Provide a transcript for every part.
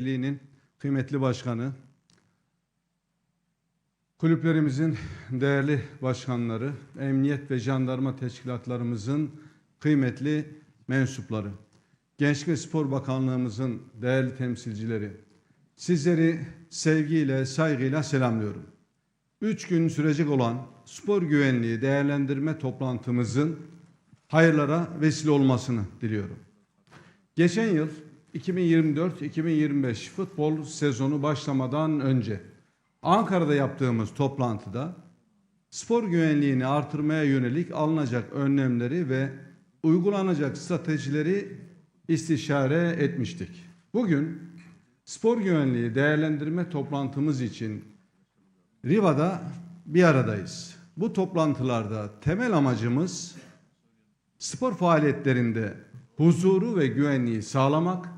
Birliği'nin kıymetli başkanı, kulüplerimizin değerli başkanları, emniyet ve jandarma teşkilatlarımızın kıymetli mensupları, Gençlik ve Spor Bakanlığımızın değerli temsilcileri, sizleri sevgiyle, saygıyla selamlıyorum. Üç gün sürecek olan spor güvenliği değerlendirme toplantımızın hayırlara vesile olmasını diliyorum. Geçen yıl 2024-2025 futbol sezonu başlamadan önce Ankara'da yaptığımız toplantıda spor güvenliğini artırmaya yönelik alınacak önlemleri ve uygulanacak stratejileri istişare etmiştik. Bugün spor güvenliği değerlendirme toplantımız için Riva'da bir aradayız. Bu toplantılarda temel amacımız spor faaliyetlerinde huzuru ve güvenliği sağlamak,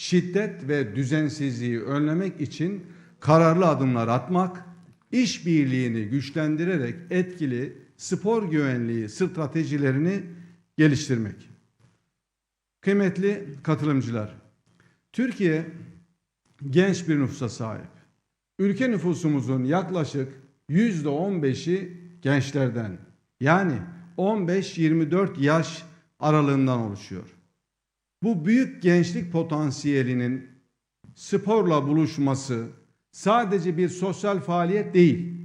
şiddet ve düzensizliği önlemek için kararlı adımlar atmak, işbirliğini güçlendirerek etkili spor güvenliği stratejilerini geliştirmek. Kıymetli katılımcılar, Türkiye genç bir nüfusa sahip. Ülke nüfusumuzun yaklaşık yüzde on beşi gençlerden yani 15-24 yaş aralığından oluşuyor. Bu büyük gençlik potansiyelinin sporla buluşması sadece bir sosyal faaliyet değil.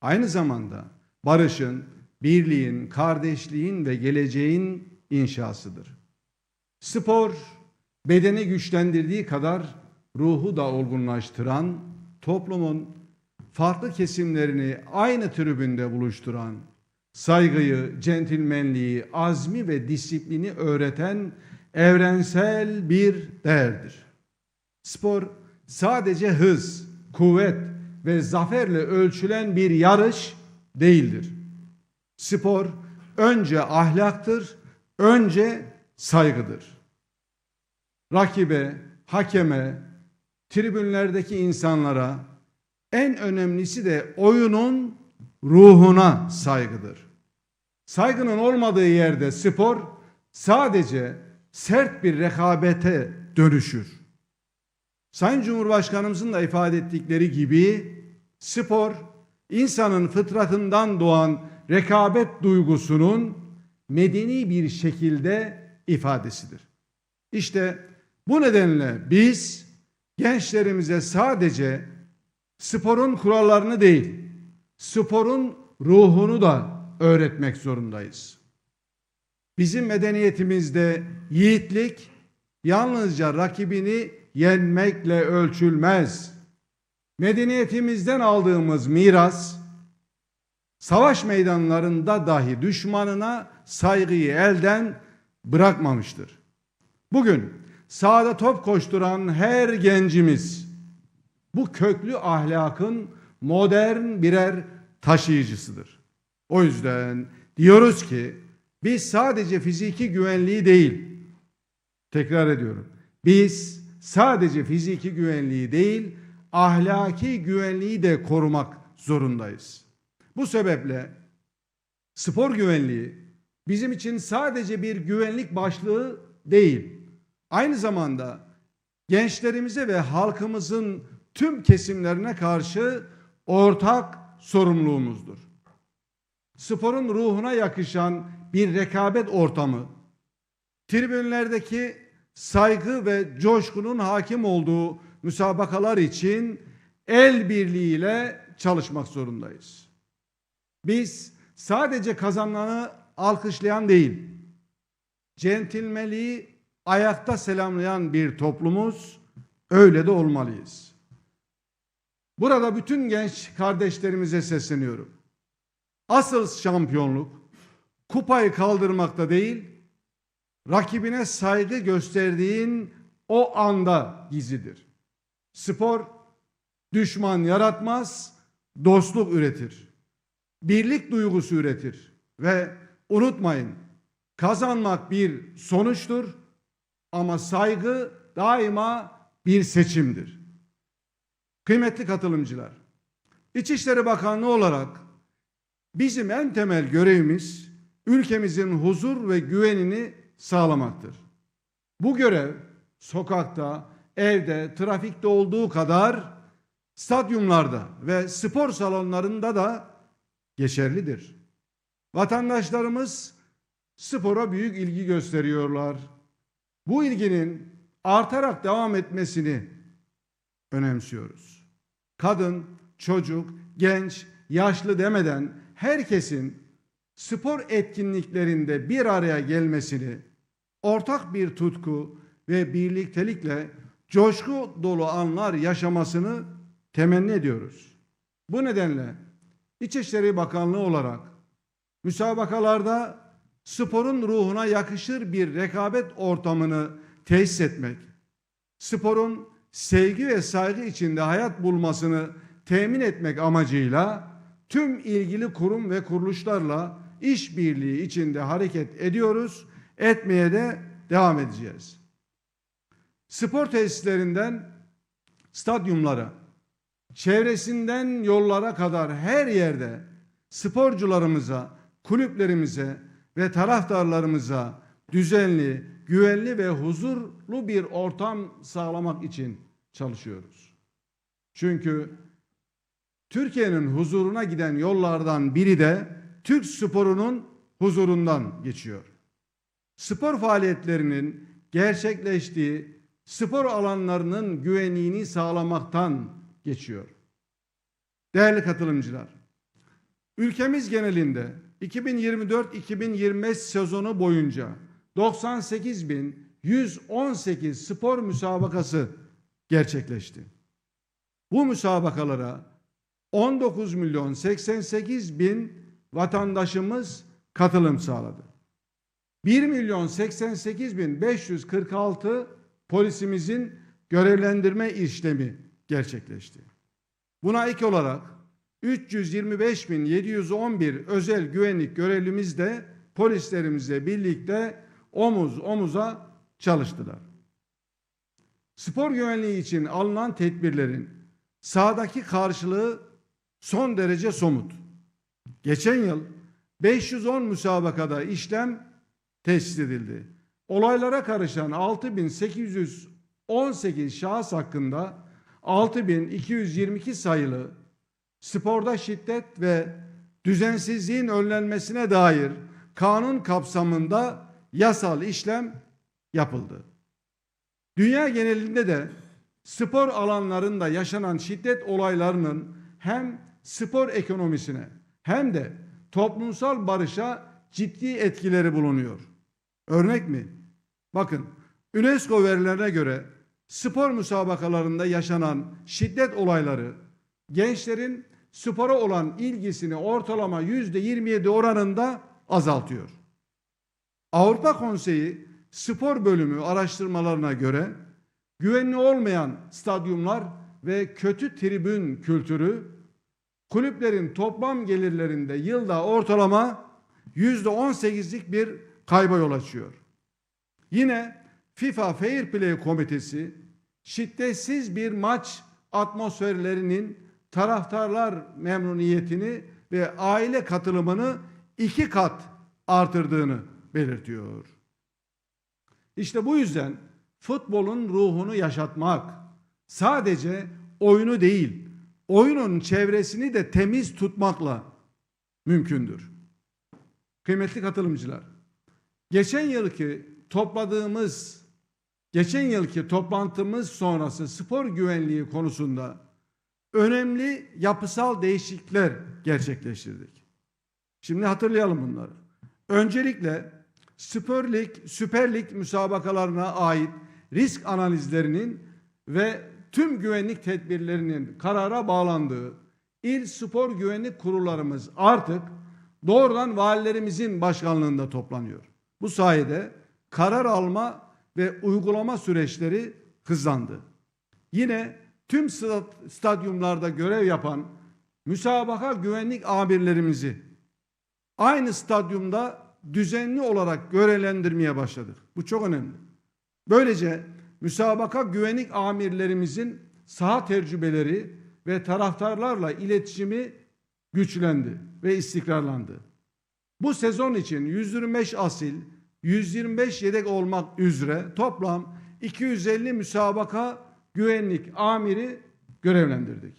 Aynı zamanda barışın, birliğin, kardeşliğin ve geleceğin inşasıdır. Spor bedeni güçlendirdiği kadar ruhu da olgunlaştıran, toplumun farklı kesimlerini aynı tribünde buluşturan, saygıyı, centilmenliği, azmi ve disiplini öğreten evrensel bir değerdir. Spor sadece hız, kuvvet ve zaferle ölçülen bir yarış değildir. Spor önce ahlaktır, önce saygıdır. Rakibe, hakeme, tribünlerdeki insanlara en önemlisi de oyunun ruhuna saygıdır. Saygının olmadığı yerde spor sadece sert bir rekabete dönüşür. Sayın Cumhurbaşkanımızın da ifade ettikleri gibi spor insanın fıtratından doğan rekabet duygusunun medeni bir şekilde ifadesidir. İşte bu nedenle biz gençlerimize sadece sporun kurallarını değil, sporun ruhunu da öğretmek zorundayız. Bizim medeniyetimizde yiğitlik yalnızca rakibini yenmekle ölçülmez. Medeniyetimizden aldığımız miras savaş meydanlarında dahi düşmanına saygıyı elden bırakmamıştır. Bugün sahada top koşturan her gencimiz bu köklü ahlakın modern birer taşıyıcısıdır. O yüzden diyoruz ki biz sadece fiziki güvenliği değil, tekrar ediyorum. Biz sadece fiziki güvenliği değil, ahlaki güvenliği de korumak zorundayız. Bu sebeple spor güvenliği bizim için sadece bir güvenlik başlığı değil. Aynı zamanda gençlerimize ve halkımızın tüm kesimlerine karşı ortak sorumluluğumuzdur. Sporun ruhuna yakışan bir rekabet ortamı, tribünlerdeki saygı ve coşkunun hakim olduğu müsabakalar için el birliğiyle çalışmak zorundayız. Biz sadece kazananı alkışlayan değil, centilmeliği ayakta selamlayan bir toplumuz, öyle de olmalıyız. Burada bütün genç kardeşlerimize sesleniyorum. Asıl şampiyonluk kupayı kaldırmakta değil, rakibine saygı gösterdiğin o anda gizlidir. Spor düşman yaratmaz, dostluk üretir. Birlik duygusu üretir ve unutmayın kazanmak bir sonuçtur ama saygı daima bir seçimdir. Kıymetli katılımcılar, İçişleri Bakanlığı olarak bizim en temel görevimiz ülkemizin huzur ve güvenini sağlamaktır. Bu görev sokakta, evde, trafikte olduğu kadar stadyumlarda ve spor salonlarında da geçerlidir. Vatandaşlarımız spora büyük ilgi gösteriyorlar. Bu ilginin artarak devam etmesini önemsiyoruz. Kadın, çocuk, genç, yaşlı demeden herkesin spor etkinliklerinde bir araya gelmesini, ortak bir tutku ve birliktelikle coşku dolu anlar yaşamasını temenni ediyoruz. Bu nedenle İçişleri Bakanlığı olarak müsabakalarda sporun ruhuna yakışır bir rekabet ortamını tesis etmek, sporun sevgi ve saygı içinde hayat bulmasını temin etmek amacıyla tüm ilgili kurum ve kuruluşlarla işbirliği içinde hareket ediyoruz, etmeye de devam edeceğiz. Spor tesislerinden stadyumlara, çevresinden yollara kadar her yerde sporcularımıza, kulüplerimize ve taraftarlarımıza düzenli, güvenli ve huzurlu bir ortam sağlamak için çalışıyoruz. Çünkü Türkiye'nin huzuruna giden yollardan biri de Türk sporunun huzurundan geçiyor. Spor faaliyetlerinin gerçekleştiği spor alanlarının güvenliğini sağlamaktan geçiyor. Değerli katılımcılar, ülkemiz genelinde 2024-2025 sezonu boyunca 98.118 spor müsabakası gerçekleşti. Bu müsabakalara 19 milyon 88 bin vatandaşımız katılım sağladı. 1 milyon 88 bin 546 polisimizin görevlendirme işlemi gerçekleşti. Buna ek olarak 325 bin 711 özel güvenlik görevlimiz de polislerimizle birlikte omuz omuza çalıştılar. Spor güvenliği için alınan tedbirlerin sahadaki karşılığı son derece somut. Geçen yıl 510 müsabakada işlem tesis edildi. Olaylara karışan 6818 şahıs hakkında 6222 sayılı sporda şiddet ve düzensizliğin önlenmesine dair kanun kapsamında yasal işlem yapıldı. Dünya genelinde de spor alanlarında yaşanan şiddet olaylarının hem spor ekonomisine hem de toplumsal barışa ciddi etkileri bulunuyor. Örnek mi? Bakın UNESCO verilerine göre spor müsabakalarında yaşanan şiddet olayları gençlerin spora olan ilgisini ortalama yüzde 27 oranında azaltıyor. Avrupa Konseyi spor bölümü araştırmalarına göre güvenli olmayan stadyumlar ve kötü tribün kültürü kulüplerin toplam gelirlerinde yılda ortalama yüzde 18'lik bir kayba yol açıyor. Yine FIFA Fair Play Komitesi şiddetsiz bir maç atmosferlerinin taraftarlar memnuniyetini ve aile katılımını iki kat artırdığını belirtiyor. İşte bu yüzden futbolun ruhunu yaşatmak sadece oyunu değil, oyunun çevresini de temiz tutmakla mümkündür. Kıymetli katılımcılar, geçen yılki topladığımız, geçen yılki toplantımız sonrası spor güvenliği konusunda önemli yapısal değişiklikler gerçekleştirdik. Şimdi hatırlayalım bunları. Öncelikle Süper Lig, Süper Lig müsabakalarına ait risk analizlerinin ve tüm güvenlik tedbirlerinin karara bağlandığı il spor güvenlik kurullarımız artık doğrudan valilerimizin başkanlığında toplanıyor. Bu sayede karar alma ve uygulama süreçleri hızlandı. Yine tüm stadyumlarda görev yapan müsabaka güvenlik amirlerimizi aynı stadyumda düzenli olarak görevlendirmeye başladık. Bu çok önemli. Böylece müsabaka güvenlik amirlerimizin saha tecrübeleri ve taraftarlarla iletişimi güçlendi ve istikrarlandı. Bu sezon için 125 asil, 125 yedek olmak üzere toplam 250 müsabaka güvenlik amiri görevlendirdik.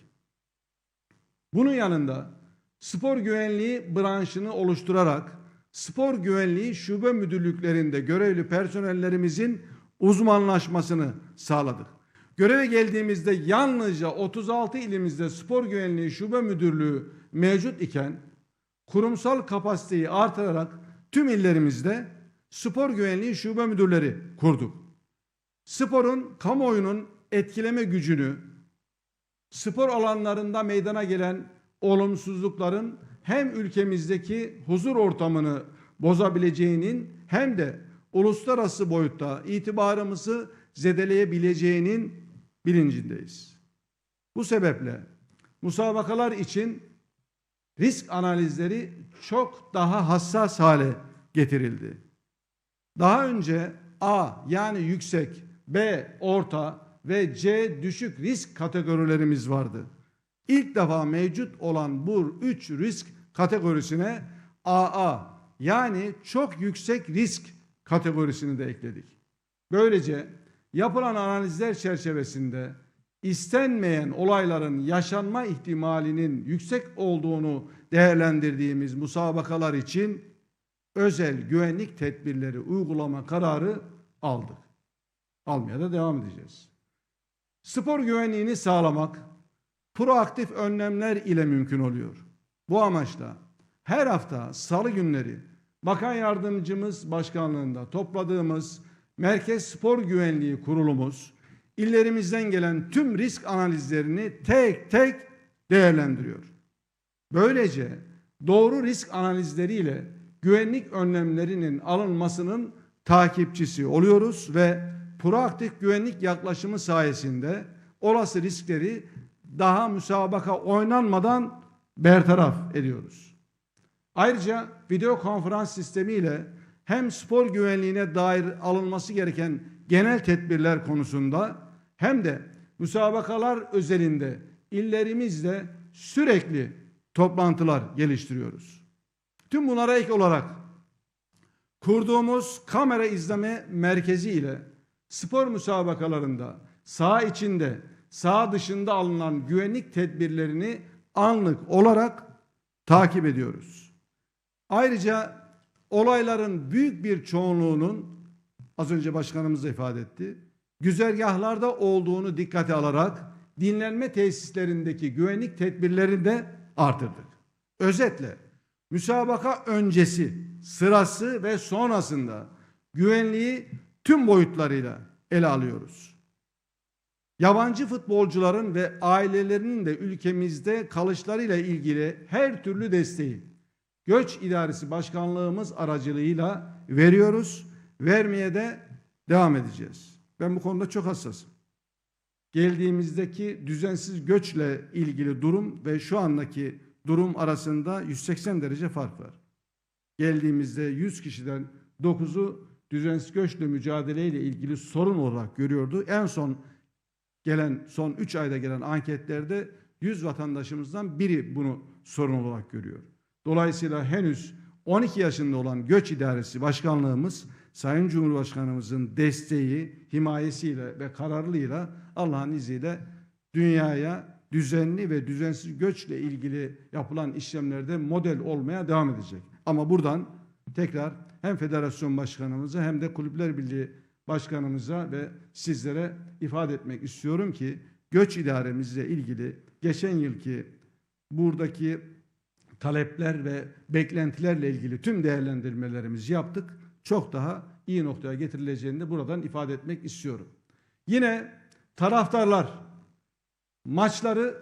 Bunun yanında spor güvenliği branşını oluşturarak spor güvenliği şube müdürlüklerinde görevli personellerimizin uzmanlaşmasını sağladık. Göreve geldiğimizde yalnızca 36 ilimizde spor güvenliği şube müdürlüğü mevcut iken kurumsal kapasiteyi artırarak tüm illerimizde spor güvenliği şube müdürleri kurduk. Sporun, kamuoyunun etkileme gücünü, spor alanlarında meydana gelen olumsuzlukların hem ülkemizdeki huzur ortamını bozabileceğinin hem de uluslararası boyutta itibarımızı zedeleyebileceğinin bilincindeyiz. Bu sebeple musabakalar için risk analizleri çok daha hassas hale getirildi. Daha önce A yani yüksek, B orta ve C düşük risk kategorilerimiz vardı. İlk defa mevcut olan bu üç risk kategorisine AA yani çok yüksek risk kategorisini de ekledik. Böylece yapılan analizler çerçevesinde istenmeyen olayların yaşanma ihtimalinin yüksek olduğunu değerlendirdiğimiz musabakalar için özel güvenlik tedbirleri uygulama kararı aldık. Almaya da devam edeceğiz. Spor güvenliğini sağlamak proaktif önlemler ile mümkün oluyor. Bu amaçla her hafta salı günleri Bakan Yardımcımız Başkanlığında topladığımız Merkez Spor Güvenliği Kurulumuz illerimizden gelen tüm risk analizlerini tek tek değerlendiriyor. Böylece doğru risk analizleriyle güvenlik önlemlerinin alınmasının takipçisi oluyoruz ve proaktif güvenlik yaklaşımı sayesinde olası riskleri daha müsabaka oynanmadan bertaraf ediyoruz. Ayrıca video konferans sistemiyle hem spor güvenliğine dair alınması gereken genel tedbirler konusunda hem de müsabakalar özelinde illerimizle sürekli toplantılar geliştiriyoruz. Tüm bunlara ek olarak kurduğumuz kamera izleme merkezi ile spor müsabakalarında saha içinde, saha dışında alınan güvenlik tedbirlerini anlık olarak takip ediyoruz. Ayrıca olayların büyük bir çoğunluğunun az önce başkanımız da ifade etti. Güzergahlarda olduğunu dikkate alarak dinlenme tesislerindeki güvenlik tedbirlerini de artırdık. Özetle müsabaka öncesi, sırası ve sonrasında güvenliği tüm boyutlarıyla ele alıyoruz. Yabancı futbolcuların ve ailelerinin de ülkemizde kalışlarıyla ilgili her türlü desteği Göç İdaresi Başkanlığımız aracılığıyla veriyoruz. Vermeye de devam edeceğiz. Ben bu konuda çok hassasım. Geldiğimizdeki düzensiz göçle ilgili durum ve şu andaki durum arasında 180 derece fark var. Geldiğimizde 100 kişiden 9'u düzensiz göçle mücadeleyle ilgili sorun olarak görüyordu. En son gelen son 3 ayda gelen anketlerde 100 vatandaşımızdan biri bunu sorun olarak görüyor. Dolayısıyla henüz 12 yaşında olan Göç İdaresi Başkanlığımız Sayın Cumhurbaşkanımızın desteği, himayesiyle ve kararlılığıyla Allah'ın izniyle dünyaya düzenli ve düzensiz göçle ilgili yapılan işlemlerde model olmaya devam edecek. Ama buradan tekrar hem federasyon başkanımıza hem de kulüpler birliği başkanımıza ve sizlere ifade etmek istiyorum ki göç idaremizle ilgili geçen yılki buradaki talepler ve beklentilerle ilgili tüm değerlendirmelerimizi yaptık. Çok daha iyi noktaya getirileceğini de buradan ifade etmek istiyorum. Yine taraftarlar maçları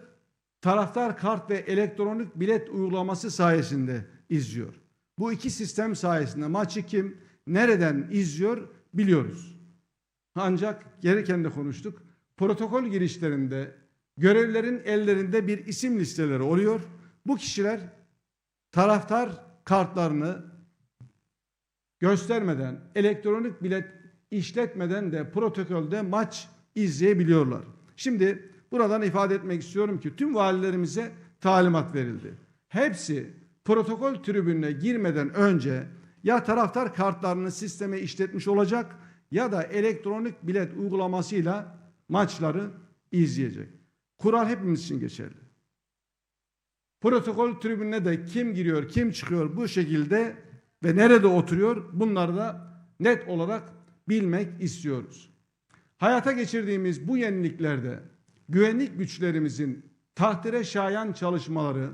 taraftar kart ve elektronik bilet uygulaması sayesinde izliyor. Bu iki sistem sayesinde maçı kim nereden izliyor biliyoruz. Ancak gereken de konuştuk. Protokol girişlerinde görevlerin ellerinde bir isim listeleri oluyor. Bu kişiler taraftar kartlarını göstermeden, elektronik bilet işletmeden de protokolde maç izleyebiliyorlar. Şimdi buradan ifade etmek istiyorum ki tüm valilerimize talimat verildi. Hepsi protokol tribününe girmeden önce ya taraftar kartlarını sisteme işletmiş olacak ya da elektronik bilet uygulamasıyla maçları izleyecek. Kural hepimiz için geçerli. Protokol tribününe de kim giriyor, kim çıkıyor bu şekilde ve nerede oturuyor bunları da net olarak bilmek istiyoruz. Hayata geçirdiğimiz bu yeniliklerde güvenlik güçlerimizin takdire şayan çalışmaları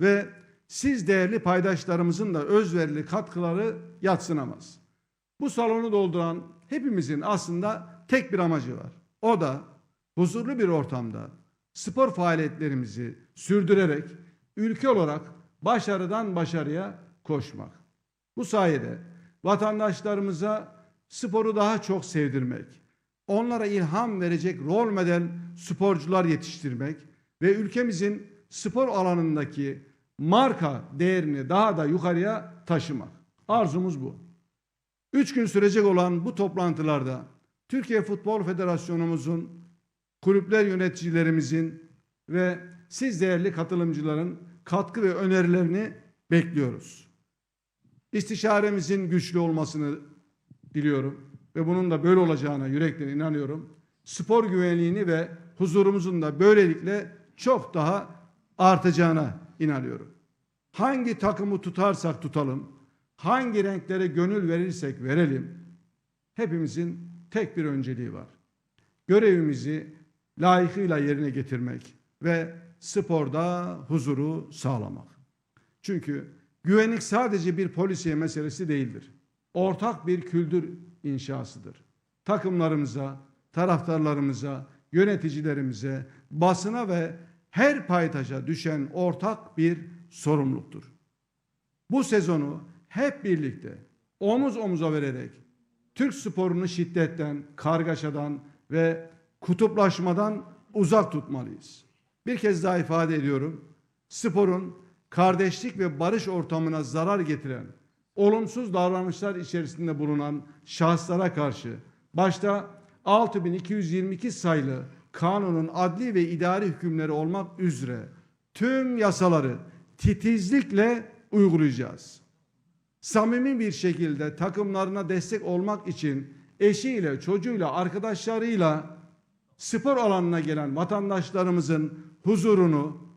ve siz değerli paydaşlarımızın da özverili katkıları yatsınamaz. Bu salonu dolduran hepimizin aslında tek bir amacı var. O da huzurlu bir ortamda spor faaliyetlerimizi sürdürerek ülke olarak başarıdan başarıya koşmak. Bu sayede vatandaşlarımıza sporu daha çok sevdirmek, onlara ilham verecek rol model sporcular yetiştirmek ve ülkemizin spor alanındaki marka değerini daha da yukarıya taşımak. Arzumuz bu. Üç gün sürecek olan bu toplantılarda Türkiye Futbol Federasyonumuzun, kulüpler yöneticilerimizin ve siz değerli katılımcıların katkı ve önerilerini bekliyoruz. İstişaremizin güçlü olmasını diliyorum ve bunun da böyle olacağına yürekten inanıyorum. Spor güvenliğini ve huzurumuzun da böylelikle çok daha artacağına inanıyorum. Hangi takımı tutarsak tutalım, hangi renklere gönül verirsek verelim, hepimizin tek bir önceliği var. Görevimizi layıkıyla yerine getirmek ve sporda huzuru sağlamak. Çünkü güvenlik sadece bir polisiye meselesi değildir. Ortak bir kültür inşasıdır. Takımlarımıza, taraftarlarımıza, yöneticilerimize, basına ve her paytaşa düşen ortak bir sorumluluktur. Bu sezonu hep birlikte omuz omuza vererek Türk sporunu şiddetten, kargaşadan ve kutuplaşmadan uzak tutmalıyız. Bir kez daha ifade ediyorum. Sporun kardeşlik ve barış ortamına zarar getiren, olumsuz davranışlar içerisinde bulunan şahıslara karşı başta 6222 sayılı kanunun adli ve idari hükümleri olmak üzere tüm yasaları titizlikle uygulayacağız. Samimi bir şekilde takımlarına destek olmak için eşiyle, çocuğuyla, arkadaşlarıyla spor alanına gelen vatandaşlarımızın huzurunu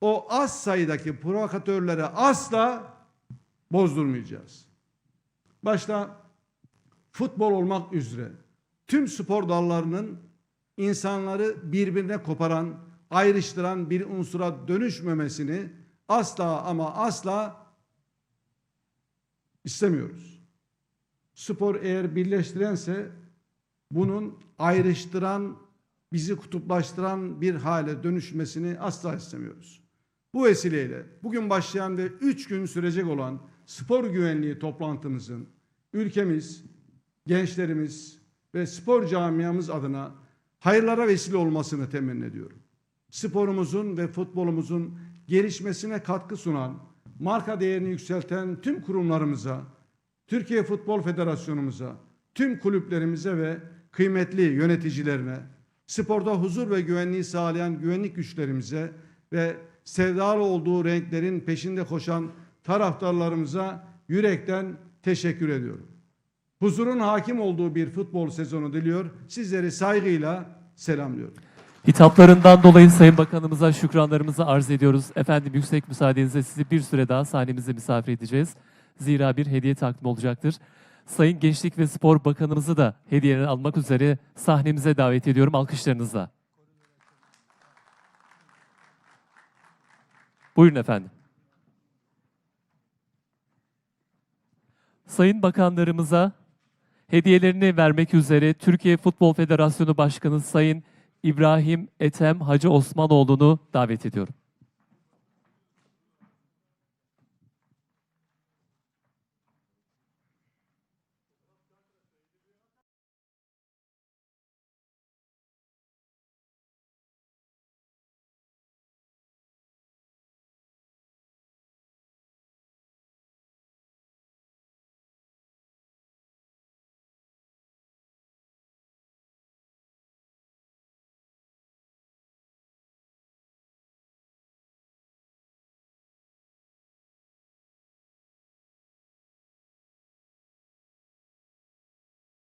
o az sayıdaki provokatörlere asla bozdurmayacağız. Başta futbol olmak üzere tüm spor dallarının insanları birbirine koparan, ayrıştıran bir unsura dönüşmemesini asla ama asla istemiyoruz. Spor eğer birleştirense bunun ayrıştıran, bizi kutuplaştıran bir hale dönüşmesini asla istemiyoruz. Bu vesileyle bugün başlayan ve üç gün sürecek olan spor güvenliği toplantımızın ülkemiz, gençlerimiz ve spor camiamız adına hayırlara vesile olmasını temenni ediyorum. Sporumuzun ve futbolumuzun gelişmesine katkı sunan, marka değerini yükselten tüm kurumlarımıza, Türkiye Futbol Federasyonumuza, tüm kulüplerimize ve kıymetli yöneticilerine, sporda huzur ve güvenliği sağlayan güvenlik güçlerimize ve sevdalı olduğu renklerin peşinde koşan taraftarlarımıza yürekten teşekkür ediyorum. Huzurun hakim olduğu bir futbol sezonu diliyor. Sizleri saygıyla selamlıyorum. Hitaplarından dolayı Sayın Bakanımıza şükranlarımızı arz ediyoruz. Efendim yüksek müsaadenizle sizi bir süre daha sahnemize misafir edeceğiz. Zira bir hediye takdim olacaktır. Sayın Gençlik ve Spor Bakanımızı da hediyelerini almak üzere sahnemize davet ediyorum alkışlarınızla. Buyurun efendim. Sayın bakanlarımıza hediyelerini vermek üzere Türkiye Futbol Federasyonu Başkanı Sayın İbrahim Ethem Hacı Osmanoğlu'nu davet ediyorum.